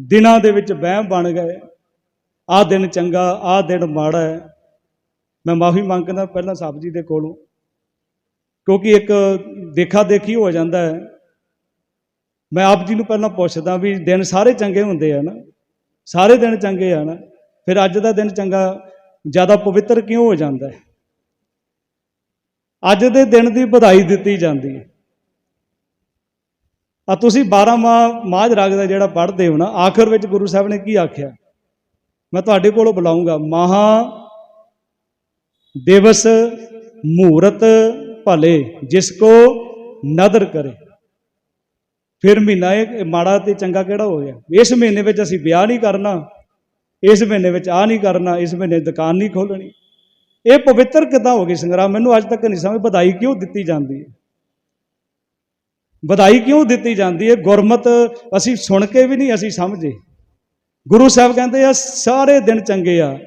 ਦਿਨਾਂ ਦੇ ਵਿੱਚ ਵਹਿਮ ਬਣ ਗਏ। ਆਹ ਦਿਨ ਚੰਗਾ, ਆਹ ਦਿਨ ਮਾੜਾ ਹੈ। ਮੈਂ ਮਾਫੀ ਮੰਗਦਾ ਪਹਿਲਾਂ ਸਾਹਿਬ ਜੀ ਦੇ ਕੋਲੋਂ, ਕਿਉਂਕਿ ਇੱਕ ਦੇਖਾ ਦੇਖੀ ਹੋ ਜਾਂਦਾ ਹੈ। ਮੈਂ ਆਪ ਜੀ ਨੂੰ ਪਹਿਲਾਂ ਪੁੱਛਦਾ ਵੀ ਦਿਨ ਸਾਰੇ ਚੰਗੇ ਹੁੰਦੇ ਆ ਨਾ? ਸਾਰੇ ਦਿਨ ਚੰਗੇ ਆ ਨਾ? ਫਿਰ ਅੱਜ ਦਾ ਦਿਨ ਚੰਗਾ, ਜ਼ਿਆਦਾ ਪਵਿੱਤਰ ਕਿਉਂ ਹੋ ਜਾਂਦਾ ਹੈ? ਅੱਜ ਦੇ ਦਿਨ ਦੀ ਵਧਾਈ ਦਿੱਤੀ ਜਾਂਦੀ ਹੈ। ਆ ਤੁਸੀਂ 12 ਮਾਝ ਰਾਗ ਦਾ ਜਿਹੜਾ ਪੜ੍ਹਦੇ ਹੋ ਨਾ, ਆਖਰ ਵਿੱਚ ਗੁਰੂ ਸਾਹਿਬ ਨੇ ਕੀ ਆਖਿਆ? ਮੈਂ ਤੁਹਾਡੇ ਕੋਲੋਂ ਬੁਲਾਉਂਗਾ, ਮਹਾ ਦਿਵਸ ਮੂਰਤ ਭਲੇ, ਜਿਸ ਕੋ ਨਦਰ ਕਰੇ। ਫਿਰ ਮਹੀਨਾ ਇਹ ਮਾੜਾ ਤੇ ਚੰਗਾ ਕਿਹੜਾ ਹੋ ਗਿਆ? ਇਸ ਮਹੀਨੇ ਵਿੱਚ ਅਸੀਂ ਵਿਆਹ ਨਹੀਂ ਕਰਨਾ, ਇਸ ਮਹੀਨੇ ਵਿੱਚ ਆ ਨਹੀਂ ਕਰਨਾ, ਇਸ ਮਹੀਨੇ ਦੁਕਾਨ ਨਹੀਂ ਖੋਲਣੀ ਇਹ ਪਵਿੱਤਰ ਕਿੱਦਾਂ ਹੋ ਗਈ ਸੰਗਰਾਮ? ਮੈਨੂੰ ਅੱਜ ਤੱਕ ਨਹੀਂ ਸਮਝ, ਵਧਾਈ ਕਿਉਂ ਦਿੱਤੀ ਜਾਂਦੀ ਹੈ? ਵਧਾਈ ਕਿਉਂ ਦਿੱਤੀ ਜਾਂਦੀ ਹੈ? ਗੁਰਮਤ ਅਸੀਂ ਸੁਣ ਕੇ ਵੀ ਨਹੀਂ ਅਸੀਂ ਸਮਝੇ। ਗੁਰੂ ਸਾਹਿਬ ਕਹਿੰਦੇ ਆ, ਸਾਰੇ ਦਿਨ ਚੰਗੇ ਆ